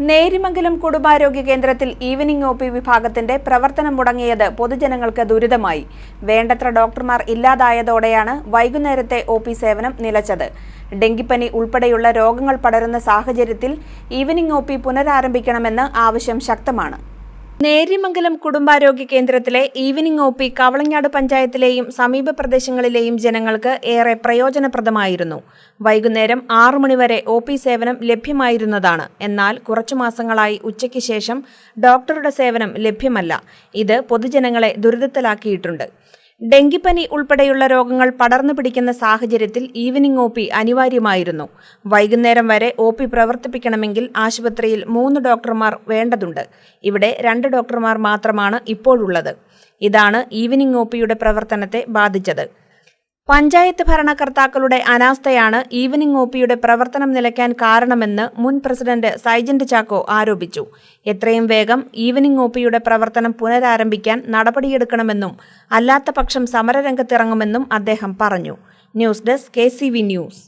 നേരിമംഗലം കുടുംബാരോഗ്യ കേന്ദ്രത്തിൽ evening O P വിഭാഗത്തിന്റെ പ്രവർത്തനം മുടങ്ങിയത് പൊതുജനങ്ങൾക്ക് ദുരിതമായി. വേണ്ടത്ര ഡോക്ടർമാർ ഇല്ലാതായതോടെയാണ് വൈകുന്നേരത്തെ ഒ പി സേവനം നിലച്ചത്. ഡെങ്കിപ്പനി ഉൾപ്പെടെയുള്ള രോഗങ്ങൾ പടരുന്ന സാഹചര്യത്തിൽ ഈവനിംഗ് ഒ പി പുനരാരംഭിക്കണമെന്ന് ആവശ്യം ശക്തമാണ്. നേര്യമംഗലം കുടുംബാരോഗ്യ കേന്ദ്രത്തിലെ ഈവനിംഗ് ഒ പി കവളങ്ങാട് പഞ്ചായത്തിലെയും സമീപ പ്രദേശങ്ങളിലെയും ജനങ്ങൾക്ക് ഏറെ പ്രയോജനപ്രദമായിരുന്നു. വൈകുന്നേരം ആറു മണിവരെ ഒ പി സേവനം ലഭ്യമായിരുന്നതാണ്. എന്നാൽ കുറച്ചു മാസങ്ങളായി ഉച്ചയ്ക്ക് ശേഷം ഡോക്ടറുടെ സേവനം ലഭ്യമല്ല. ഇത് പൊതുജനങ്ങളെ ദുരിതത്തിലാക്കിയിട്ടുണ്ട്. ഡെങ്കിപ്പനി ഉൾപ്പെടെയുള്ള രോഗങ്ങൾ പടർന്നു പിടിക്കുന്ന സാഹചര്യത്തിൽ ഈവനിംഗ് ഒ പി അനിവാര്യമായിരുന്നു. വൈകുന്നേരം വരെ ഒ പി പ്രവർത്തിപ്പിക്കണമെങ്കിൽ ആശുപത്രിയിൽ മൂന്ന് ഡോക്ടർമാർ വേണ്ടതുണ്ട്. ഇവിടെ രണ്ട് ഡോക്ടർമാർ മാത്രമാണ് ഇപ്പോഴുള്ളത്. ഇതാണ് ഈവനിംഗ് ഒ പിയുടെ പ്രവർത്തനത്തെ ബാധിച്ചത്. പഞ്ചായത്ത് ഭരണകർത്താക്കളുടെ അനാസ്ഥയാണ് ഈവനിംഗ് ഒപിയുടെ പ്രവർത്തനം നിലയ്ക്കാൻ കാരണമെന്ന് മുൻ പ്രസിഡന്റ് സൈജന്റ് ചാക്കോ ആരോപിച്ചു. എത്രയും വേഗം ഈവനിംഗ് ഒപിയുടെ പ്രവർത്തനം പുനരാരംഭിക്കാൻ നടപടിയെടുക്കണമെന്നും അല്ലാത്ത പക്ഷം സമരരംഗത്തിറങ്ങുമെന്നും അദ്ദേഹം പറഞ്ഞു. News desk K news.